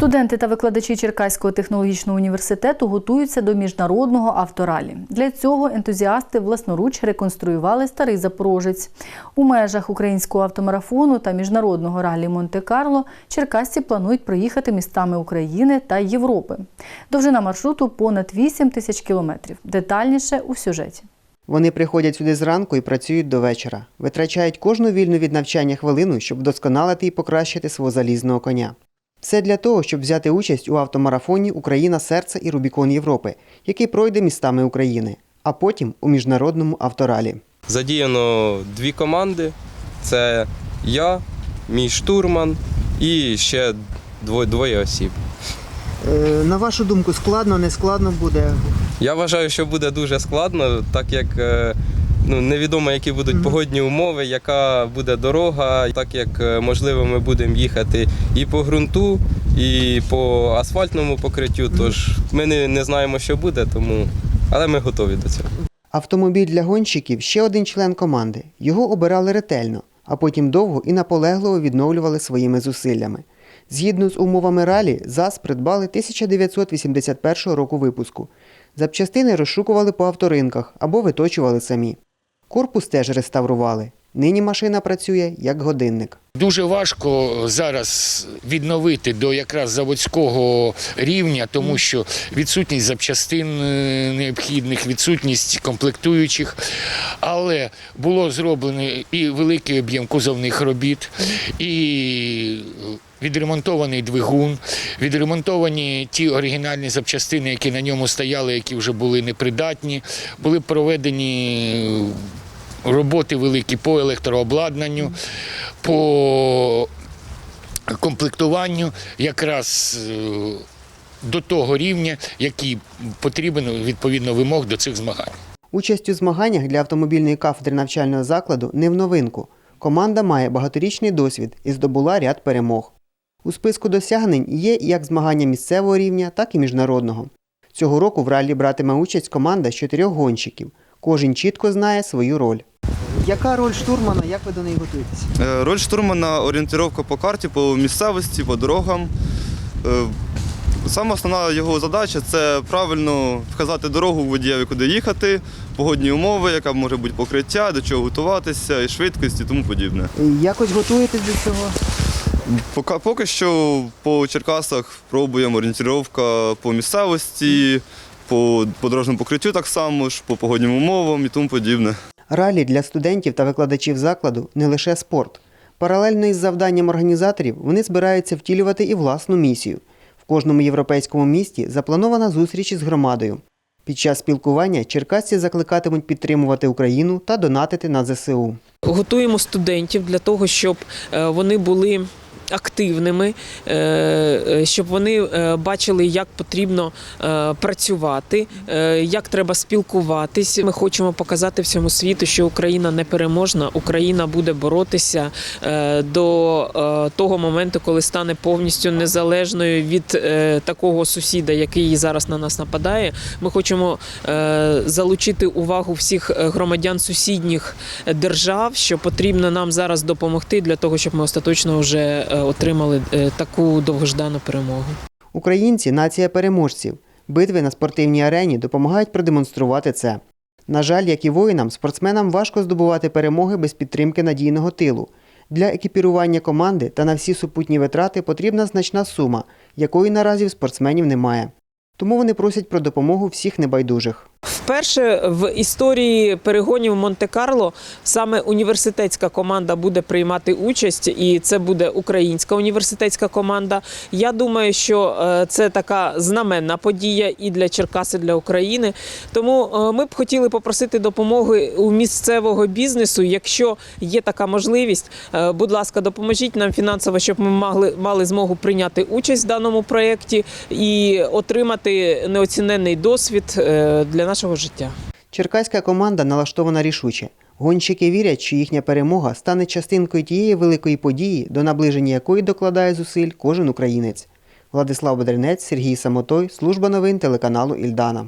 Студенти та викладачі Черкаського технологічного університету готуються до міжнародного авторалі. Для цього ентузіасти власноруч реконструювали старий запорожець. У межах українського автомарафону та міжнародного ралі Монте-Карло черкасці планують проїхати містами України та Європи. Довжина маршруту понад 8 тисяч кілометрів. Детальніше у сюжеті. Вони приходять сюди зранку і працюють до вечора. Витрачають кожну вільну від навчання хвилину, щоб вдосконалити і покращити свого залізного коня. Все для того, щоб взяти участь у автомарафоні Україна серце і Рубікон Європи, який пройде містами України, а потім у міжнародному авторалі. Задіяно дві команди: це я, мій штурман і ще двоє, двоє осіб. Е, на вашу думку, складно, не складно буде? Я вважаю, що буде дуже складно, так як е, ну, невідомо, які будуть погодні умови, яка буде дорога, так як е, можливо ми будемо їхати і по ґрунту, і по асфальтному покриттю. Тож ми не, не знаємо, що буде, тому але ми готові до цього. Автомобіль для гонщиків ще один член команди. Його обирали ретельно, а потім довго і наполегливо відновлювали своїми зусиллями. Згідно з умовами ралі, ЗАЗ придбали 1981 року випуску. Запчастини розшукували по авторинках або виточували самі. Корпус теж реставрували. Нині машина працює як годинник. Дуже важко зараз відновити до якраз заводського рівня, тому що відсутність запчастин е, необхідних, відсутність комплектуючих. Але було зроблено і великий об'єм кузовних робіт, і відремонтований двигун, відремонтовані ті оригінальні запчастини, які на ньому стояли, які вже були непридатні, були проведені роботи великі по електрообладнанню, по комплектуванню якраз е, до того рівня, який потрібен відповідно вимог до цих змагань. Участь у змаганнях для автомобільної кафедри навчального закладу не в новинку. Команда має багаторічний досвід і здобула ряд перемог. У списку досягнень є як змагання місцевого рівня, так і міжнародного. Цього року в раллі братиме участь команда з чотирьох гонщиків. Кожен чітко знає свою роль. Яка роль штурмана? Як ви до неї готуєтесь? Е, Роль штурмана орієнтировка по карті, по місцевості, по дорогам. Е, Саме основна його задача це правильно вказати дорогу водієві, куди їхати, погодні умови, яка може бути покриття, до чого готуватися, і швидкість і тому подібне. Якось готуєтесь до цього? Поки, поки що по Черкасах пробуємо орієнтировка по місцевості, по, по дорожньому покриттю так само ж, по погоднім умовам і тому подібне. Ралі для студентів та викладачів закладу не лише спорт. Паралельно із завданням організаторів вони збираються втілювати і власну місію. В кожному європейському місті запланована зустріч із громадою. Під час спілкування черкасці закликатимуть підтримувати Україну та донатити на ЗСУ. Готуємо студентів для того, щоб е, вони були. Активними, е, е, щоб вони е, бачили, як потрібно працювати, як треба спілкуватись. Ми хочемо показати всьому світу, що Україна непереможна, Україна буде боротися до того моменту, коли стане повністю незалежною від такого сусіда, який зараз на нас нападає. Ми хочемо залучити увагу всіх громадян сусідніх держав, що потрібно нам зараз допомогти для того, щоб ми остаточно вже отримали е, таку довгождану перемогу. Українці нація переможців. Битви на спортивній арені допомагають продемонструвати це. На жаль, як і воїнам, спортсменам важко здобувати перемоги без підтримки надійного тилу. Для екіпірування команди та на всі супутні витрати потрібна значна сума, якої наразі в спортсменів немає. Тому вони просять про допомогу всіх небайдужих. Вперше в історії перегонів Монте-Карло саме університетська команда буде приймати участь, і це буде українська університетська команда. Я думаю, що е, це така знаменна подія і для Черкас, і для України. Тому е, ми б хотіли попросити допомоги у місцевого бізнесу. Якщо є така можливість, е, будь ласка, допоможіть нам фінансово, щоб ми мали, мали змогу прийняти участь в даному проєкті і отримати неоціненний досвід для нашого життя. Черкаська команда налаштована рішуче. Гонщики вірять, що їхня перемога стане частинкою тієї великої події, до наближення якої докладає зусиль кожен українець. Владислав Бедренець, Сергій Самотой, служба новин телеканалу Ільдана.